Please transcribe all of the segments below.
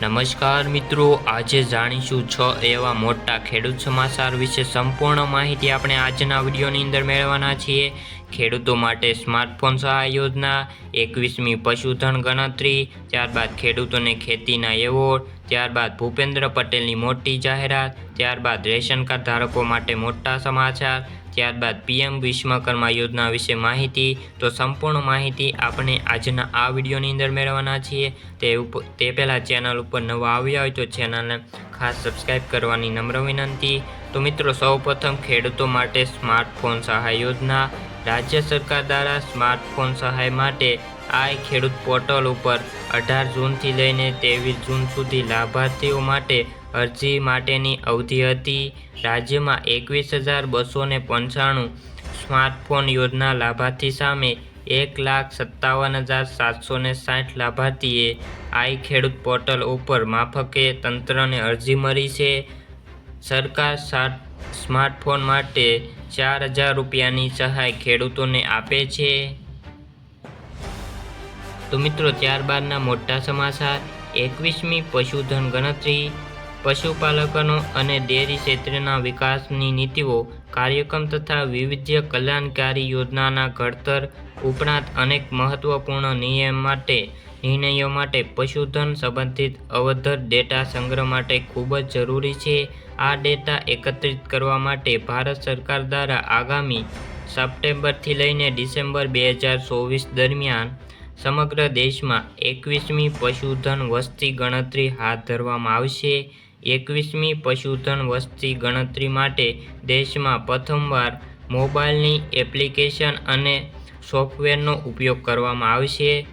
નમસ્કાર મિત્રો, આજે જાણીશું છ એવા મોટા ખેડૂત સમાચાર વિશે સંપૂર્ણ માહિતી આપણે આજના વિડીયોની અંદર મેળવવાના છીએ. ખેડૂતો માટે સ્માર્ટફોન સહાય યોજના, એકવીસમી પશુધન ગણતરી, ત્યારબાદ ખેડૂતોને ખેતીના એવોર્ડ, ત્યારબાદ ભૂપેન્દ્ર પટેલની મોટી જાહેરાત, ત્યારબાદ રેશન કાર્ડ ધારકો માટે મોટા સમાચાર, ત્યારબાદ પીએમ વિશ્વકર્મા યોજના વિશે માહિતી. તો સંપૂર્ણ માહિતી આપણે આજના આ વિડીયોની અંદર મેળવવાના છીએ. તે ઉપર તે પહેલાં ચેનલ ઉપર નવા આવ્યા હોય તો ચેનલને ખાસ સબસ્ક્રાઈબ કરવાની નમ્ર વિનંતી. તો મિત્રો, સૌપ્રથમ ખેડૂતો માટે સ્માર્ટફોન સહાય યોજના રાજ્ય સરકાર દ્વારા સ્માર્ટફોન સહાય માટે આ ખેડૂત પોર્ટલ ઉપર અઢાર જૂનથી લઈને ત્રેવીસ જૂન સુધી લાભાર્થીઓ માટે અરજી માટેની અવધિ હતી. રાજ્યમાં એકવીસ હજાર બસો ને પંચાણું સ્માર્ટફોન યોજના લાભાર્થી સામે એક લાખ સત્તાવન હજાર સાતસો ને સાઠ લાભાર્થીએ આઈ ખેડૂત પોર્ટલ ઉપર માફકે તંત્રને અરજી મળી છે. સરકાર સાત સ્માર્ટફોન માટે ચાર હજાર રૂપિયાની સહાય ખેડૂતોને આપે છે. તો મિત્રો, ત્યારબાદના મોટા સમાચાર. એકવીસમી પશુધન ગણતરી. પશુપાલકોનો અને ડેરી ક્ષેત્રના વિકાસની નીતિઓ, કાર્યક્રમ તથા વિવિધ કલ્યાણકારી યોજનાના ઘડતર ઉપરાંત અનેક મહત્વપૂર્ણ નિયમ માટે, નિર્ણયો માટે પશુધન સંબંધિત અવધર ડેટા સંગ્રહ માટે ખૂબ જ જરૂરી છે. આ ડેટા એકત્રિત કરવા માટે ભારત સરકાર દ્વારા આગામી સપ્ટેમ્બરથી લઈને ડિસેમ્બર બે હજાર ચોવીસ દરમિયાન સમગ્ર દેશમાં એકવીસમી પશુધન વસ્તી ગણતરી હાથ ધરવામાં આવશે. એકવીસમી પશુધન વસ્તી ગણતરી માટે દેશમાં પ્રથમવાર મોબાઈલની એપ્લિકેશન અને સોફ્ટવેરનો ઉપયોગ કરવામાં આવશે.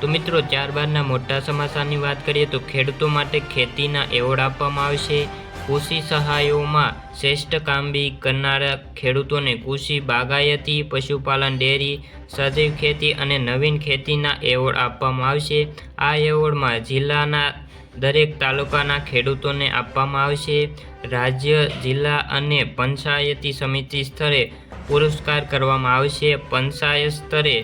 તો મિત્રો, ત્યારબાદના મોટા સમાચારની વાત કરીએ તો ખેડૂતો માટે ખેતીના એવોર્ડ આપવામાં આવશે. કૃષિ સહાયોમાં શ્રેષ્ઠ કામગીરી કરનારા ખેડૂતોને કૃષિ બાગાયતી પશુપાલન ડેરી, સજીવ ખેતી અને નવીન ખેતીના એવોર્ડ આપવામાં આવશે. આ એવોર્ડમાં જિલ્લાના દરેક તાલુકાના ખેડૂતોને આપવામાં આવશે. રાજ્ય, જિલ્લા અને પંચાયતી સમિતિ સ્તરે પુરસ્કાર કરવામાં આવશે. પંચાયત સ્તરે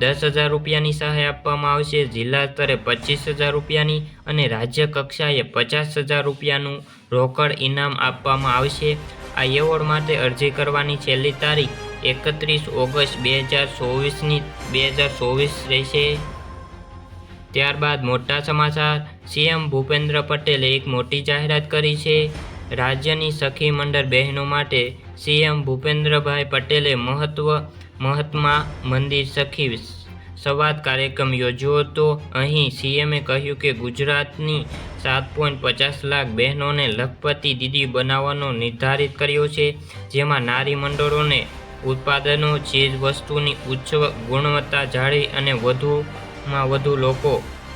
દસ હજાર રૂપિયાની સહાય આપવામાં આવશે. જિલ્લા સ્તરે પચીસ હજાર રૂપિયાની અને રાજ્ય કક્ષાએ પચાસ હજાર રૂપિયાનું રોકડ ઇનામ આપવામાં આવશે. આ એવોર્ડ માટે અરજી કરવાની છેલ્લી તારીખ એકત્રીસ ઓગસ્ટ બે હજાર ચોવીસની બે હજાર ચોવીસ રહેશે. ત્યારબાદ મોટા સમાચાર. સીએમ ભૂપેન્દ્ર પટેલે એક મોટી જાહેરાત કરી છે. રાજ્યની સખી મંડળ બહેનો માટે સીએમ ભૂપેન્દ્રભાઈ પટેલે મહત્વ મહાત્મા મંદિર સખી સંવાદ કાર્યક્રમ યોજ્યો હતો. અહીં સીએમએ કહ્યું કે ગુજરાતની સાત પોઈન્ટ પચાસ લાખ બહેનોને લખપતિ દીદી બનાવવાનો નિર્ધારિત કર્યો છે, જેમાં નારી મંડળોને ઉત્પાદનો, ચીજ વસ્તુની ઉચ્ચ ગુણવત્તા જાળવી અને વધુમાં વધુ લોકો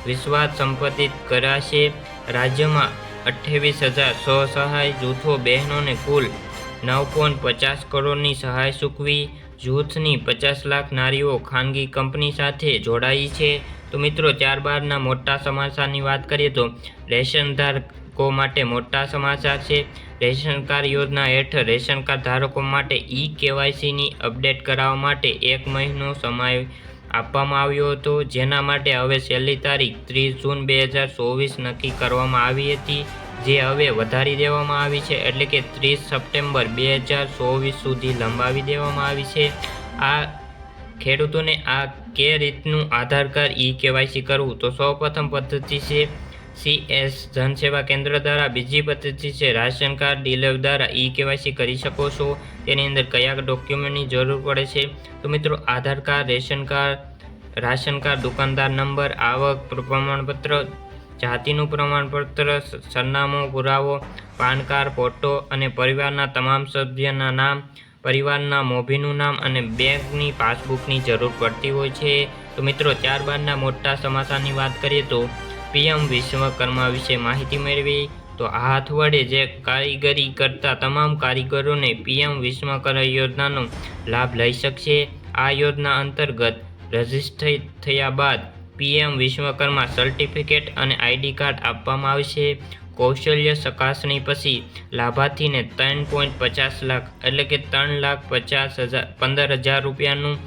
વિશ્વાસ સંપાદિત કરાશે. રાજ્યમાં અઠ્ઠાવીસ હજાર સ્વસહાય જૂથો બહેનોને કુલ નવ પોઈન્ટ પચાસ કરોડની સહાય ચૂકવી જૂથની પચાસ લાખ નારીઓ ખાનગી કંપની સાથે જોડાઈ છે. તો મિત્રો, ત્યારબાદના મોટા સમાચારની વાત કરીએ તો રેશન ધારકો માટે મોટા સમાચાર છે. રેશન કાર્ડ યોજના હેઠળ રેશન કાર્ડ ધારકો માટે ઈ કેવાયસીની અપડેટ કરાવવા માટે એક મહિનો સમય આપવામાં આવ્યો હતો. જેના માટે હવે છેલ્લી તારીખ ત્રીસ જૂન બે હજાર ચોવીસ નક્કી કરવામાં આવી હતી. જે હવે વધારી દેવામાં આવી છે, એટલે કે ત્રીસ સપ્ટેમ્બર બે હજાર ચોવીસ સુધી લંબાવી દેવામાં આવી છે. આ ખેડૂતોને આ કે રીતનું આધાર કાર્ડ ઈ કેવાયસી કરવું? તો સૌપ્રથમ પદ્ધતિ છે સીએસ જનસેવા કેન્દ્ર દ્વારા. બીજી પદ્ધતિ છે રાશન કાર્ડ ડીલર દ્વારા ઈ કેવાયસી કરી શકો છો. તેની અંદર કયા ડોક્યુમેન્ટની જરૂર પડે છે? તો મિત્રો Aadhaar card, ration card, ration card, દુકાનદાર નંબર, આવક, પ્રમાણપત્ર જાતિનું પ્રમાણપત્ર સરનામું, પુરાવો, પાન કાર્ડ, ફોટો અને પરિવારના તમામ સભ્યના નામ, પરિવારના મોભીનું નામ અને બેંકની પાસબુકની જરૂર પડતી હોય છે. તો મિત્રો, ત્યારબાદના મોટા સમાચારની વાત કરીએ તો પીએમ વિશ્વકર્મા વિશે માહિતી મેળવી. તો હાથ વડે જે કારીગરી કરતા તમામ કારીગરોને પીએમ વિશ્વકર્મા યોજનાનો લાભ લઈ શકશે. આ યોજના અંતર્ગત રજિસ્ટર થયા બાદ પીએમ વિશ્વકર્મા સર્ટિફિકેટ અને આઈડી કાર્ડ આપવામાં આવશે કૌશલ્ય ચકાસણી પછી લાભાર્થીને ત્રણ પોઈન્ટ પચાસ લાખ એટલે કે ત્રણ લાખ પચાસ હજાર પંદર હજાર રૂપિયાનું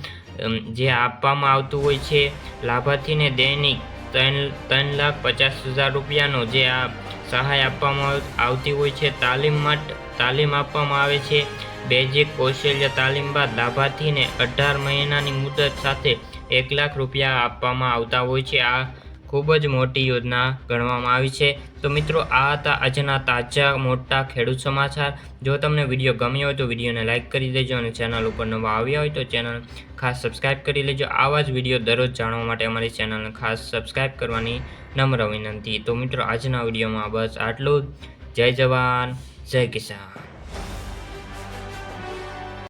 જે આપવામાં આવતું હોય છે. લાભાર્થીને દૈનિક ત્રણ ત્રણ લાખ પચાસ હજાર રૂપિયાનો જે આ સહાય આપવામાં આવ- આવતી હોય છે. તાલીમ માટે તાલીમ આપવામાં આવે છે. બેઝિક કૌશલ્ય તાલીમ બાદ લાભાર્થીને અઢાર મહિનાની મુદત સાથે એક લાખ રૂપિયા આપવામાં આવતા હોય છે. આ ખૂબ જ મોટી યોજના ગણવામાં આવી છે. તો મિત્રો, આ હતા આજના તાજા મોટા ખેડૂત સમાચાર. જો તમને વીડિયો ગમ્યો હોય તો વિડીયોને લાઇક કરી દેજો અને ચેનલ ઉપર નવા આવ્યા હોય તો ચેનલ ખાસ સબસ્ક્રાઇબ કરી લેજો. આવા જ વીડિયો દરરોજ જાણવા માટે અમારી ચેનલને ખાસ સબસ્ક્રાઇબ કરવાની નમ્ર વિનંતી. તો મિત્રો, આજના વિડીયોમાં બસ આટલું જય જવાન, જય કિસાન.